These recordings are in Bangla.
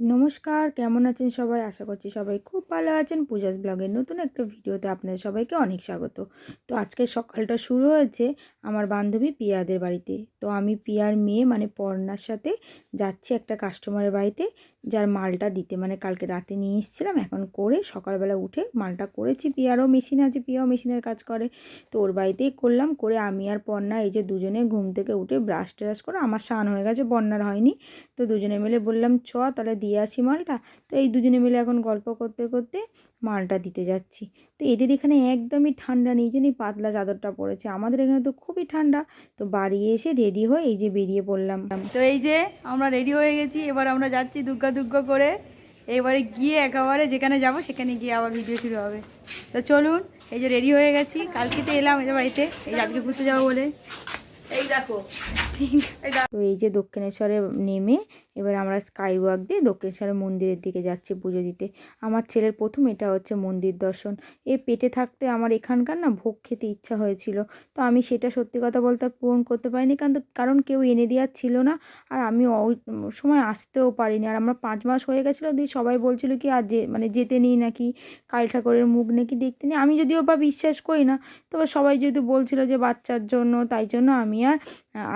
নমস্কার, কেমন আছেন সবাই? আশা করছি সবাই খুব ভালো আছেন। পূজাস ব্লগের নতুন একটা ভিডিওতে আপনাদের সবাইকে অনেক স্বাগত। তো আজকে সকালটা শুরু হয়েছে আমার বান্ধবী পিয়াদের বাড়িতে। তো আমি পিয়ার মেয়ে মানে পর্ণার সাথে যাচ্ছি একটা কাস্টমারের বাড়িতে, যার মালটা দিতে। মানে কালকে রাতে নিয়ে এসেছিলাম, এখন করে সকালবেলা উঠে মালটা করেছি। পিয়ারও মেশিন আছে, পিয়াও মেশিনের কাজ করে। তো ওর বাড়িতেই করলাম, করে আমি আর পর্ণা এই যে দুজনে ঘুম থেকে উঠে ব্রাশ ট্রাশ করে, আমার স্নান হয়ে গেছে, পর্ণার হয়নি। তো দুজনে মিলে বললাম, চ, তাহলে দিয়ে আসি মালটা। তো এই দুজনে মিলে এখন গল্প করতে করতে মালটা দিতে যাচ্ছি। তো এদের এখানে একদমই ঠান্ডা নেই জন্যই পাতলা চাদরটা পড়েছে। আমাদের এখানে তো খুবই ঠান্ডা। তো বাড়ি এসে রেডি হয়ে এই যে বেরিয়ে পড়লাম। তো এই যে আমরা রেডি হয়ে গেছি এবার আমরা যাচ্ছি দুর্গা দুর্গা করে। এবারে গিয়ে একেবারে যেখানে যাব সেখানে গিয়ে আবার ভিডিও শুরু হবে। তো চলুন এই যে রেডি হয়ে গেছি। কালকে তো এলাম এই যে বাড়িতে। এই যে আজকে ঘুরতে যাব বলে। এই দেখো। তো এই যে দক্ষিণেশ্বরে নেমে এবার আমরা স্কাই ওয়াক দিয়ে দক্ষিণেশ্বরের মন্দিরের দিকে যাচ্ছি পুজো দিতে। আমার ছেলের প্রথম এটা হচ্ছে মন্দির দর্শন। এ পেটে থাকতে আমার এখানকার না ভোগ খেতে ইচ্ছা হয়েছিল। তো আমি সেটা সত্যি কথা বলতে আর পূরণ করতে পারিনি। কারণ কারণ কেউ এনে দেওয়ার ছিল না। আর আমি সময় আসতেও পারিনি। আর আমরা পাঁচ মাস হয়ে গেছিল দিয়ে সবাই বলছিল কি আর যে মানে যেতে নেই নাকি? কাল ঠাকুরের মুখ নাকি দেখতে নেই? আমি যদিও বা বিশ্বাস করি না তবে সবাই যেহেতু বলছিল যে বাচ্চার জন্য তাই জন্য আমি আর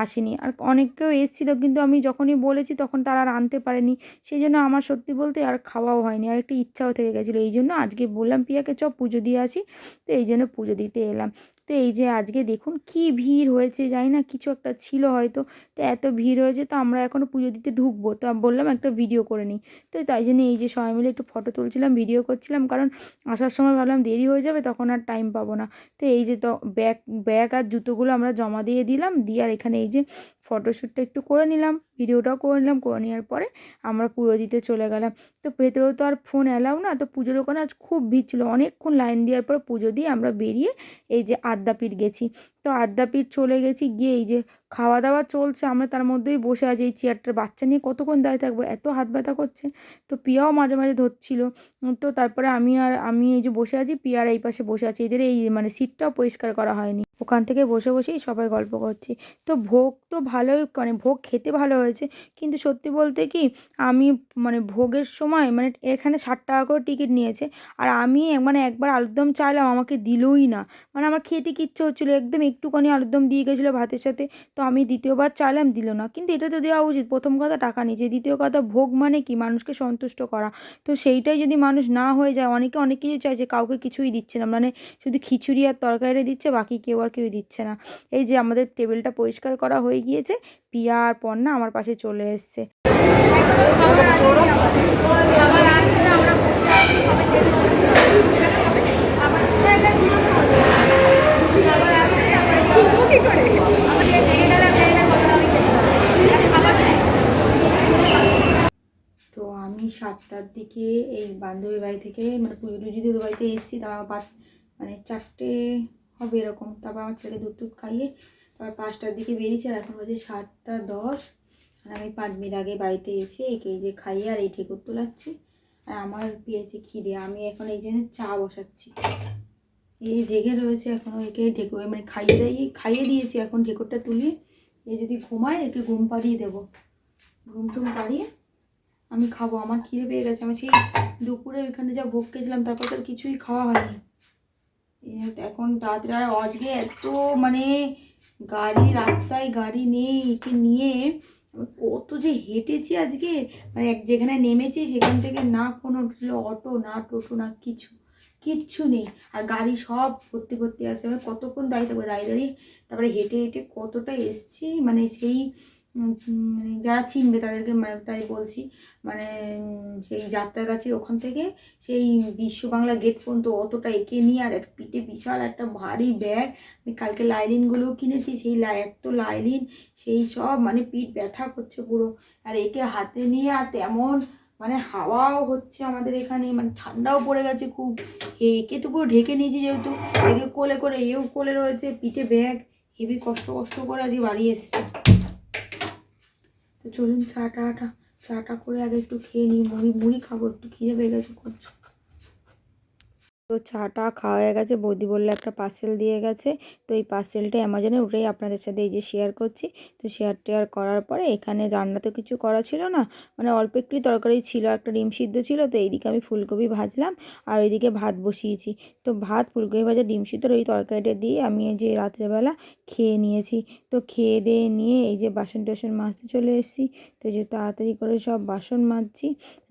আসিনি। আর অনেকেও এসেছিল, কিন্তু আমি যখনই বলেছি তখন তারা আর আনতে পারেনি। সেই জন্য আমার সত্যি বলতে আর খাওয়াও হয়নি, আর একটা ইচ্ছাও থেকে গেছিল। এই জন্য আজকে বললাম, পিয়াকে চ, পুজো দিয়ে আসি। তো এই জন্য পুজো দিতে এলাম। তো এই যে আজকে দেখুন কি ভিড় হয়েছে, জানি না, কিছু একটা ছিল হয়তো। তো এত ভিড় হয়েছে, তো আমরা এখনও পুজো দিতে ঢুকবো। তো বললাম, একটা ভিডিও করে নিই। তো তাই জন্য এই যে সবাই মিলে একটু ফটো তুলছিলাম, ভিডিও করছিলাম, কারণ আসার সময় ভাবলাম দেরি হয়ে যাবে, তখন আর টাইম পাবো না। তো এই যে তো ব্যাগ ব্যাগ আর জুতোগুলো আমরা জমা দিয়ে দিলাম, দিয়ে আর এখানে এই যে ফটোশ্যুটটা একটু করে নিলাম, ভিডিওটাও করে নিলাম, করে নেওয়ার পরে আমরা পুজো দিতে চলে গেলাম। তো ভেতরেও তো আর ফোন অ্যালাউ না, তো পুজোর ওখানে আজ খুব ভিড় ছিল। অনেকক্ষণ লাইন দেওয়ার পরে পুজো দিয়ে আমরা বেরিয়ে এই যে আদ্যাপীঠ গেছি। তো আদ্যাপীঠ চলে গেছি, গিয়ে এই যে খাওয়া দাওয়া চলছে, আমরা তার মধ্যেই বসে আছি, এই চেয়ারটার বাচ্চা নিয়ে কতক্ষণ দাঁড়িয়ে থাকব? এত হাত ব্যথা করছে। তো পিয়াও মাঝে মাঝে ধরছিল। তো তারপরে আমি আর, আমি এই যে বসে আছি পিয়ার এই পাশে বসে আছি। এদের এই মানে সিটটাও পরিষ্কার করা হয়নি। ওখান থেকে বসে বসেই সবাই গল্প করছি। তো ভোগ তো ভালোই মানে ভোগ খেতে ভালো হয়েছে। কিন্তু সত্যি বলতে কি, আমি মানে ভোগের সময় মানে এখানে ষাট টাকা করে টিকিট নিয়েছে। আর আমি মানে একবার আলুরদম চাইলাম, আমাকে দিলই না। মানে আমার খেতে কিচ্ছু হচ্ছিল? একদম একটুখানি আলুরদম দিয়ে গেছিল ভাতের সাথে। তো আমি দ্বিতীয়বার চাইলাম দিল না। কিন্তু এটা তো দেওয়া উচিত। প্রথম কথা, টাকা নিচে দ্বিতীয় কথা, ভোগ মানে কি? মানুষকে সন্তুষ্ট করা। তো সেইটাই যদি মানুষ না হয়ে যায়, অনেকে অনেক কিছু চাইছে কাউকে কিছুই দিচ্ছে না। মানে শুধু খিচুড়ি আর তরকারি দিচ্ছে, বাকি কেউ আর কেউ দিচ্ছে না। এই যে আমাদের টেবিলটা পরিষ্কার করা হয়ে গিয়েছে, পিয়া আর পন্না আমার পাশে চলে এসছে। আমি সাতটার দিকে এই বান্ধবীর বাড়ি থেকে মানে পুজো টুজো বাড়িতে এসেছি, তারপর পাঁচ মানে চারটে হবে এরকম। তারপর আমার ছেলেকে দুধ টুধ খাইয়ে তারপর পাঁচটার দিকে বেরিয়েছি আর এখন বাজে সাতটা দশ। আর আমি পাঁচ মিনিট আগে বাড়িতে এসে একে যে খাইয়ে আর এই ঠেকুর তোলাচ্ছি। আর আমার পেয়েছে খিদে, আমি এখন এই জন্য চা বসাচ্ছি। এই জেগে রয়েছে এখনও একে ঢেকুর মানে খাইয়ে দিয়ে খাইয়ে দিয়েছি এখন ঢেকুরটা তুলিয়ে। এ যদি ঘুমায়, একে ঘুম পাড়িয়ে দেবো। ঘুম টুম পাড়িয়ে আমি খাব। আমার খিদে পেয়ে গেছে। আমি সেই দুপুরে ওইখানে যা ভোগ খেয়েছিলাম, তারপর তো কিছুই খাওয়া হয়নি। এখন আর আজকে এত মানে গাড়ি, রাস্তায় গাড়ি নেই একে নিয়ে। কত যে হেঁটেছি আজকে। মানে এক যেখানে নেমেছি, সেখান থেকে না কোনো অটো, না টোটো, না কিছু, কিচ্ছু নেই। আর গাড়ি সব ভর্তি ভর্তি আসে মানে কতক্ষণ দাঁড়িয়ে থাকব? দাঁড়িয়ে দাঁড়িয়ে তারপরে হেঁটে হেঁটে কতটা এসছি? মানে সেই মানে যারা চিনবে তাদেরকে মানে তাই বলছি মানে সেই যাত্রার কাছে ওখান থেকে সেই বিশ্ব বাংলা গেট পর্যন্ত অতটা এঁকে নিয়ে আর একটা পিঠে বিশাল একটা ভারী ব্যাগ আমি কালকে লাইলিনগুলোও কিনেছি, সেই লাই এত লাইলিন, সেই সব মানে পিঠ ব্যথা করছে পুরো। আর একে হাতে নিয়ে আর তেমন মানে হাওয়াও হচ্ছে আমাদের এখানে মানে ঠান্ডাও পড়ে গেছে খুব। একে তো পুরো ঢেকে নিয়েছি যেহেতু একে কোলে করে, এও কোলে রয়েছে পিঠে ব্যাগ হেবি কষ্ট কষ্ট করে আজকে বাড়ি এসছে। চলুন চাটা চাটা করে আগে একটু খেয়ে নিই। মুড়ি মুড়ি খাব, একটু খিদে পেয়ে গেছে করছ তো চাটা খাওয়া হয়ে গেছে। বৌদি বলল একটা পার্সেল দিয়ে গেছে। তো এই পার্সেলটা অ্যামাজনে উঠেই আপনাদের সাথে এই যে শেয়ার করছি। তো শেয়ার টেয়ার করার পরে এখানে রান্না তো কিছু করা ছিল না। মানে অল্প একটু তরকারি ছিল, একটা ডিম সিদ্ধ ছিল। তো এইদিকে আমি ফুলকপি ভাজলাম আর ওইদিকে ভাত বসিয়েছি। তো ভাত, ফুলকপি ভাজা, ডিম সিদ্ধর ওই তরকারিটা দিয়ে আমি এই যে রাত্রেবেলা খেয়ে নিয়েছি। তো খেয়ে দিয়ে নিয়ে এই যে বাসন টাসন মাজতে চলে এসেছি। তো যে তাড়াতাড়ি করে সব বাসন মাজছি।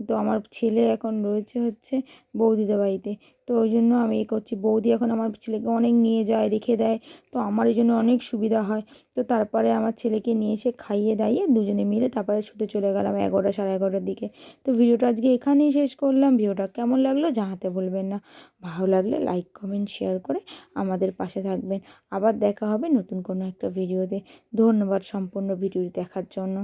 তো আমার ছেলে এখন রয়েছে হচ্ছে বৌদিদের বাড়িতে। তো ওই জন্য আমি এ করছি। বৌদি এখন আমার ছেলেকে অনেক নিয়ে যায়, রেখে দেয়। তো আমার এই জন্য অনেক সুবিধা হয়। তো তারপরে আমার ছেলেকে নিয়ে এসে খাইয়ে দাইয়ে দুজনে মিলে তারপরে ছুটে চলে গেলাম এগারোটা সাড়ে এগারোটার দিকে। তো ভিডিওটা আজকে এখানেই শেষ করলাম। ভিডিওটা কেমন লাগল জানাতে বলবেন না। ভালো লাগলে লাইক, কমেন্ট, শেয়ার করে আমাদের পাশে থাকবেন। আবার দেখা হবে নতুন কোনো একটা ভিডিওতে। ধন্যবাদ সম্পূর্ণ ভিডিওটি দেখার জন্য।